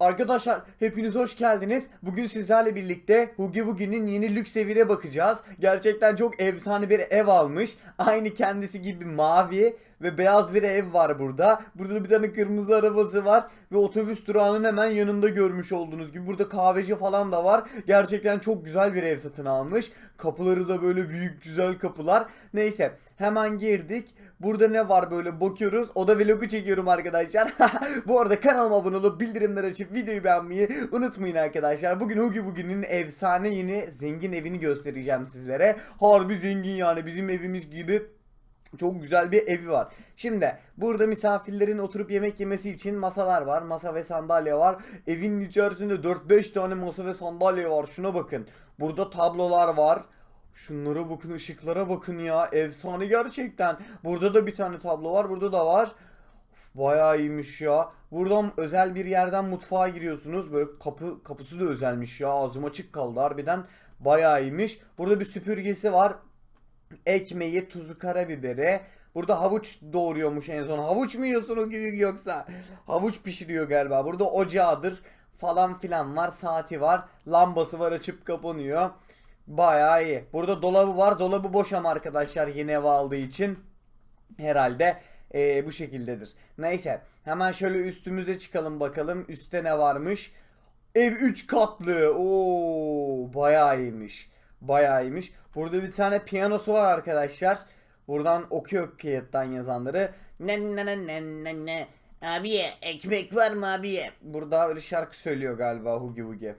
Arkadaşlar hepiniz hoş geldiniz. Bugün sizlerle birlikte Hugi Wugi'nin yeni lüks evine bakacağız. Gerçekten çok efsane bir ev almış. Aynı kendisi gibi mavi ve beyaz bir ev var burada. Burada da bir tane kırmızı arabası var ve otobüs durağının hemen yanında görmüş olduğunuz gibi. Burada kahveci falan da var. Gerçekten çok güzel bir ev satın almış. Kapıları da böyle büyük güzel kapılar. Neyse hemen girdik. Burada ne var böyle bakıyoruz. O da vlogu çekiyorum arkadaşlar. Bu arada kanalıma abone olup bildirimleri açıp videoyu beğenmeyi unutmayın arkadaşlar. Bugün Hugi Bugi'nin efsane yeni zengin evini göstereceğim sizlere. Harbi zengin yani bizim evimiz gibi çok güzel bir evi var. Şimdi burada misafirlerin oturup yemek yemesi için masalar var. Masa ve sandalye var. Evin içerisinde 4-5 tane masa ve sandalye var. Şuna bakın. Burada tablolar var. Şunlara bakın ışıklara bakın ya. Efsane gerçekten. Burada da bir tane tablo var. Burada da var. Of, Bayağı iyiymiş ya. Buradan özel bir yerden mutfağa giriyorsunuz. Böyle kapı kapısı da özelmiş ya. Ağzım açık kaldı harbiden. Bayağı iyiymiş. Burada bir süpürgesi var ekmeği, tuzu, karabiberi. Burada havuç doğuruyormuş en son. Havuç mu yiyorsun o gün yoksa? Havuç pişiriyor galiba. Burada ocağıdır falan filan var. Saati var. Lambası var açıp kapanıyor. Bayağı iyi. Burada dolabı var. Dolabı boş ama arkadaşlar yeni ev aldığı için. Herhalde eee, bu şekildedir. Neyse. Hemen şöyle üstümüze çıkalım bakalım. Üstte ne varmış? Ev 3 katlı. Oo, bayağı iyiymiş. Bayağı iyiymiş. Burada bir tane piyanosu var arkadaşlar. Buradan okuyor kağıttan yazanları. Ne ne ne ne ne ne. Abiye ekmek var mı abiye? Burada öyle şarkı söylüyor galiba Hugi Hugi.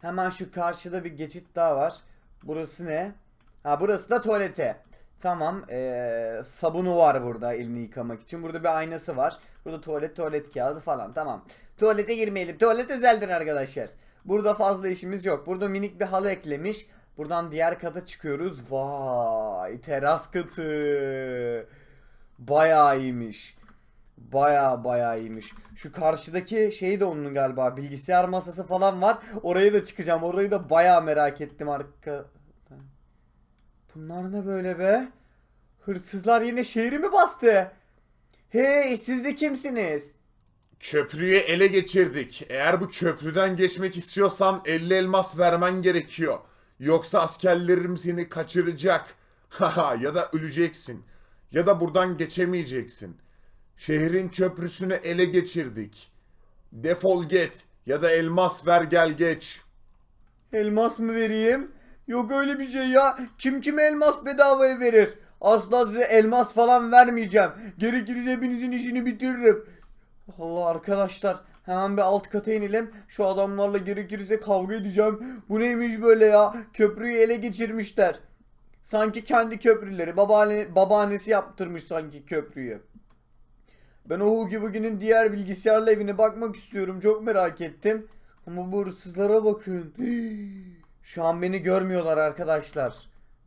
Hemen şu karşıda bir geçit daha var. Burası ne? Ha burası da tuvalete. Tamam. ee, sabunu var burada elini yıkamak için. Burada bir aynası var. Burada tuvalet tuvalet kağıdı falan. Tamam. Tuvalete girmeyelim. Tuvalet özeldir arkadaşlar. Burada fazla işimiz yok. Burada minik bir halı eklemiş. Buradan diğer kata çıkıyoruz. Vay teras katı. Bayağı iyiymiş. Bayağı bayağı iyiymiş. Şu karşıdaki şey de onun galiba. Bilgisayar masası falan var. Oraya da çıkacağım. Orayı da bayağı merak ettim arka. Bunlar ne böyle be? Hırsızlar yine şehri mi bastı? Hey siz de kimsiniz? Köprüyü ele geçirdik. Eğer bu köprüden geçmek istiyorsan 50 elmas vermen gerekiyor. Yoksa askerlerim seni kaçıracak. Haha ya da öleceksin. Ya da buradan geçemeyeceksin. Şehrin köprüsünü ele geçirdik. Defol git ya da elmas ver gel geç. Elmas mı vereyim? Yok öyle bir şey ya. Kim kime elmas bedavaya verir? Asla size elmas falan vermeyeceğim. Gerekirse hepinizin işini bitiririm. Allah arkadaşlar. Hemen bir alt kata inelim. Şu adamlarla gerekirse kavga edeceğim. Bu neymiş böyle ya? Köprüyü ele geçirmişler. Sanki kendi köprüleri. Babaanne, babaannesi yaptırmış sanki köprüyü. Ben o Hugi Wugi'nin diğer bilgisayarla evine bakmak istiyorum. Çok merak ettim. Ama bu hırsızlara bakın. Şu an beni görmüyorlar arkadaşlar.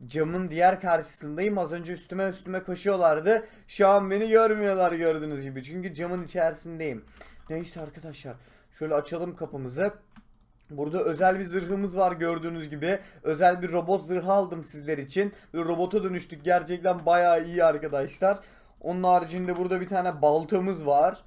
Camın diğer karşısındayım. Az önce üstüme üstüme koşuyorlardı. Şu an beni görmüyorlar gördüğünüz gibi. Çünkü camın içerisindeyim. Neyse arkadaşlar. Şöyle açalım kapımızı. Burada özel bir zırhımız var gördüğünüz gibi. Özel bir robot zırhı aldım sizler için. Böyle robota dönüştük. Gerçekten bayağı iyi arkadaşlar. Onun haricinde burada bir tane baltamız var.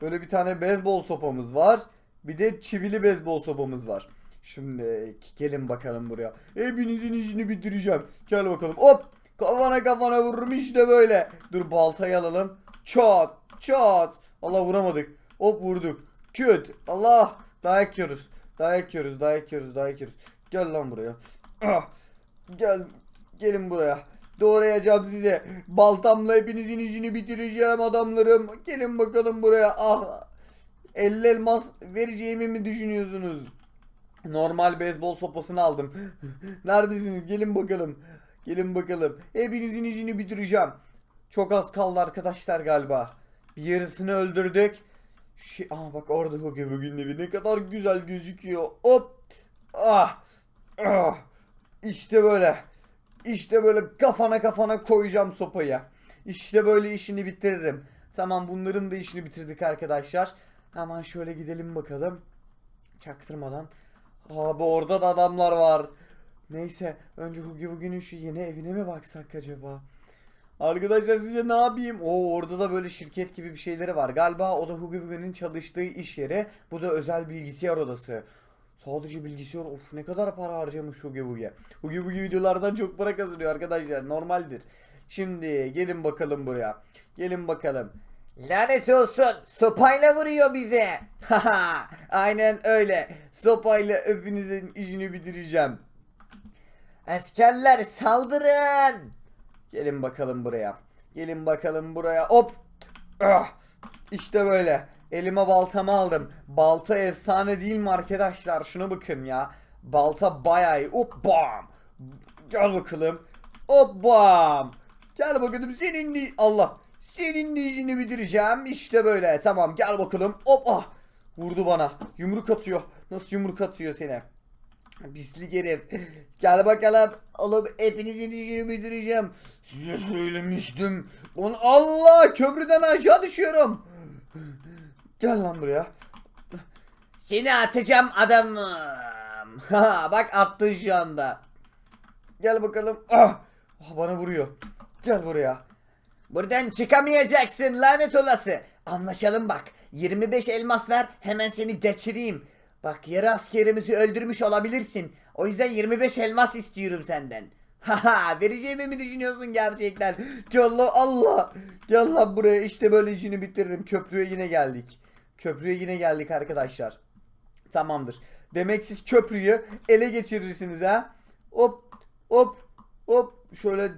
Böyle bir tane beyzbol sopamız var. Bir de çivili beyzbol sopamız var. Şimdi gelin bakalım buraya. Hepinizin işini bitireceğim. Gel bakalım. Hop! Kafana kafana vururum işte böyle. Dur baltayı alalım. Çat! Çat! Allah vuramadık. Hop vurduk. Küt! Allah! Dayak yiyoruz. Dayak yiyoruz. Dayak yiyoruz. Dayak yiyoruz. Gel lan buraya. Ah! Gel. Gelin buraya. Doğrayacağım size. Baltamla hepinizin işini bitireceğim adamlarım. Gelin bakalım buraya. Ah! 50 elmas vereceğimi mi düşünüyorsunuz? Normal beyzbol sopasını aldım. Neredesiniz? Gelin bakalım. Gelin bakalım. Hepinizin işini bitireceğim. Çok az kaldı arkadaşlar galiba. Bir yarısını öldürdük. Şey, Aa bak orada Hugi bugün evi ne kadar güzel gözüküyor. Hop. Ah. Ah. İşte böyle. İşte böyle kafana kafana koyacağım sopayı. İşte böyle işini bitiririm. Tamam bunların da işini bitirdik arkadaşlar. Hemen şöyle gidelim bakalım. Çaktırmadan. Abi orada da adamlar var. Neyse önce Hugi Wugi'nin şu yeni evine mi baksak acaba? Arkadaşlar sizce ne yapayım? Oo orada da böyle şirket gibi bir şeyleri var. Galiba o da Hugo Bugi'nin çalıştığı iş yeri. Bu da özel bilgisayar odası. Sadece bilgisayar of ne kadar para harcamış Hugo Bugi. Hugo Bugi videolardan çok para kazanıyor arkadaşlar. Normaldir. Şimdi gelin bakalım buraya. Gelin bakalım. Lanet olsun. Sopayla vuruyor bize. Aynen öyle. Sopayla hepinizin işini bitireceğim. Askerler saldırın. Gelin bakalım buraya. Gelin bakalım buraya. Hop. Ah. İşte böyle. Elime baltamı aldım. Balta efsane değil mi arkadaşlar? Şuna bakın ya. Balta bayağı. Hop bam. Gel bakalım. Hop bam. Gel bakalım senin de... Allah. Senin de bitireceğim. İşte böyle. Tamam gel bakalım. Hop ah. Vurdu bana. Yumruk atıyor. Nasıl yumruk atıyor seni? Pislik herif. Gel bakalım. Oğlum hepinizin işini bitireceğim. Size söylemiştim. Onu Allah köprüden aşağı düşüyorum. Gel lan buraya. Seni atacağım adamım. Ha bak attın şu anda. Gel bakalım. Ah, Ah, bana vuruyor. Gel buraya. Buradan çıkamayacaksın lanet olası. Anlaşalım bak. 25 elmas ver hemen seni geçireyim. Bak yarı askerimizi öldürmüş olabilirsin. O yüzden 25 elmas istiyorum senden. Haha vereceğimi mi düşünüyorsun gerçekten? Gel lan Allah. Gel lan buraya işte böyle işini bitiririm. Köprüye yine geldik. Köprüye yine geldik arkadaşlar. Tamamdır. Demek siz köprüyü ele geçirirsiniz ha. Hop hop hop şöyle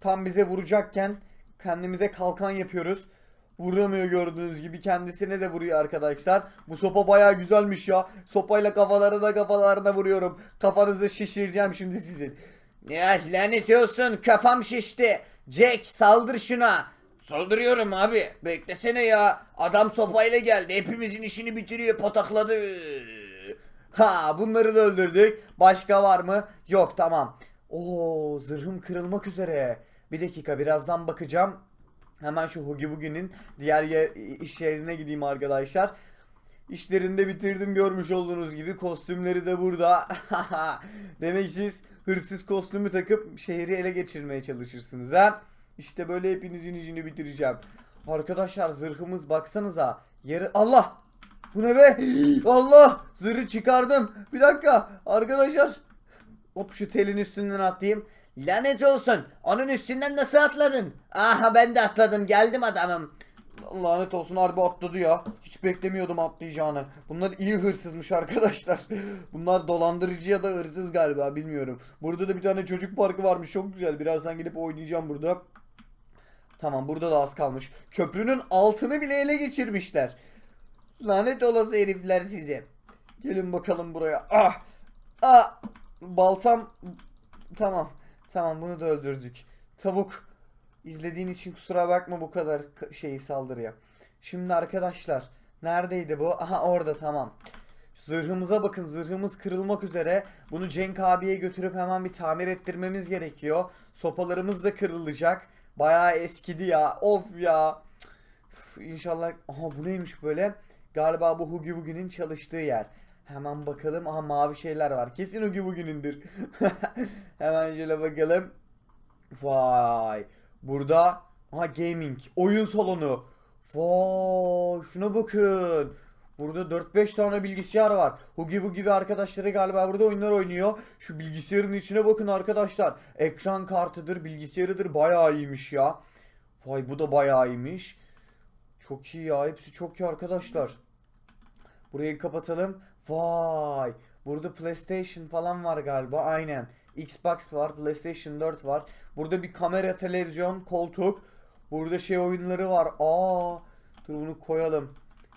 tam bize vuracakken kendimize kalkan yapıyoruz. Vuramıyor gördüğünüz gibi kendisine de vuruyor arkadaşlar. Bu sopa baya güzelmiş ya. Sopayla kafalarına kafalarına vuruyorum. Kafanızı şişireceğim şimdi sizin. Ya lanet olsun kafam şişti. Jack saldır şuna. Saldırıyorum abi. Beklesene ya. Adam sopayla geldi. Hepimizin işini bitiriyor patakladı. Ha bunları da öldürdük. Başka var mı? Yok tamam. Oo zırhım kırılmak üzere. Bir dakika birazdan bakacağım. Hemen şu Hugi Bugi'nin diğer yer, iş yerine gideyim arkadaşlar. İşlerini de bitirdim görmüş olduğunuz gibi. Kostümleri de burada. Demek siz hırsız kostümü takıp şehri ele geçirmeye çalışırsınız ha. İşte böyle hepinizin işini bitireceğim. Arkadaşlar zırhımız baksanıza. Yarı Allah! Bu ne be? Allah! Zırhı çıkardım. Bir dakika. Arkadaşlar. Hop şu telin üstünden atlayayım. Lanet olsun. Onun üstünden nasıl atladın? Aha ben de atladım. Geldim adamım. Lanet olsun harbi atladı ya. Hiç beklemiyordum atlayacağını. Bunlar iyi hırsızmış arkadaşlar. Bunlar dolandırıcı ya da hırsız galiba bilmiyorum. Burada da bir tane çocuk parkı varmış. Çok güzel. Birazdan gelip oynayacağım burada. Tamam burada da az kalmış. Köprünün altını bile ele geçirmişler. Lanet olası herifler size. Gelin bakalım buraya. Ah! Ah! Baltam Tamam. Tamam bunu da öldürdük. Tavuk. İzlediğin için kusura bakma bu kadar şeyi saldırıya. Şimdi arkadaşlar. Neredeydi bu? Aha orada tamam. Zırhımıza bakın zırhımız kırılmak üzere. Bunu Cenk abiye götürüp hemen bir tamir ettirmemiz gerekiyor. Sopalarımız da kırılacak. Bayağı eskidi ya. Of ya. Üf, İnşallah. Aha bu neymiş böyle? Galiba bu Hugi Bugi'nin çalıştığı yer. Hemen bakalım. Aha mavi şeyler var. Kesin Hugi Bugi'nindir. Hemen şöyle bakalım. Vay. Burada aha gaming. Oyun salonu. Vay. Şuna bakın. Burada 4-5 tane bilgisayar var. Hugi Bugi ve arkadaşları galiba burada oyunlar oynuyor. Şu bilgisayarın içine bakın arkadaşlar. Ekran kartıdır, bilgisayarıdır. Bayağı iyiymiş ya. Vay bu da bayağı iyiymiş. Çok iyi ya. Hepsi çok iyi arkadaşlar. Burayı kapatalım. Vay. Burada PlayStation falan var galiba. Aynen. Xbox var. PlayStation 4 var. Burada bir kamera, televizyon, koltuk. Burada şey oyunları var. Aa. Dur bunu koyalım.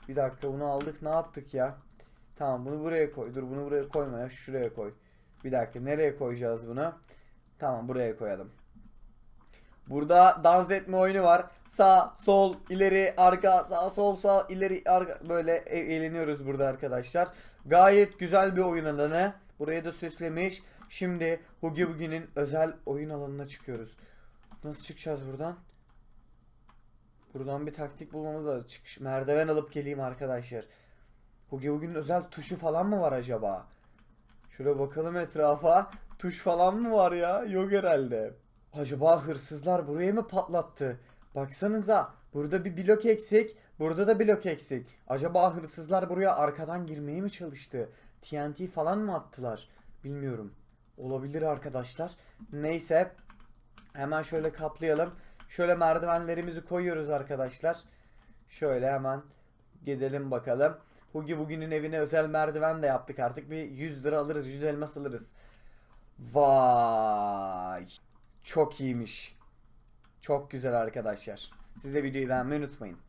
Bir dakika bunu aldık. Ne yaptık ya? Tamam bunu buraya koy. Dur bunu buraya koyma ya. Şuraya koy. Bir dakika. Nereye koyacağız bunu? Tamam buraya koyalım. Burada dans etme oyunu var. Sağ, sol, ileri, arka, sağ, sol, sağ, ileri, arka böyle e- eğleniyoruz burada arkadaşlar. Gayet güzel bir oyun alanı. Buraya da süslemiş. Şimdi Hugi Bugi'nin özel oyun alanına çıkıyoruz. Nasıl çıkacağız buradan? Buradan bir taktik bulmamız lazım. Çıkış, merdiven alıp geleyim arkadaşlar. Hugi Bugi'nin özel tuşu falan mı var acaba? Şöyle bakalım etrafa. Tuş falan mı var ya? Yok herhalde. Acaba hırsızlar buraya mı patlattı? Baksanıza burada bir blok eksik. Burada da blok eksik. Acaba hırsızlar buraya arkadan girmeye mi çalıştı? TNT falan mı attılar? Bilmiyorum. Olabilir arkadaşlar. Neyse. Hemen şöyle kaplayalım. Şöyle merdivenlerimizi koyuyoruz arkadaşlar. Şöyle hemen gidelim bakalım. Hugi bugünün evine özel merdiven de yaptık artık. Bir 100 lira alırız. 100 elmas alırız. Vay. Çok iyiymiş. Çok güzel arkadaşlar. Size videoyu beğenmeyi unutmayın.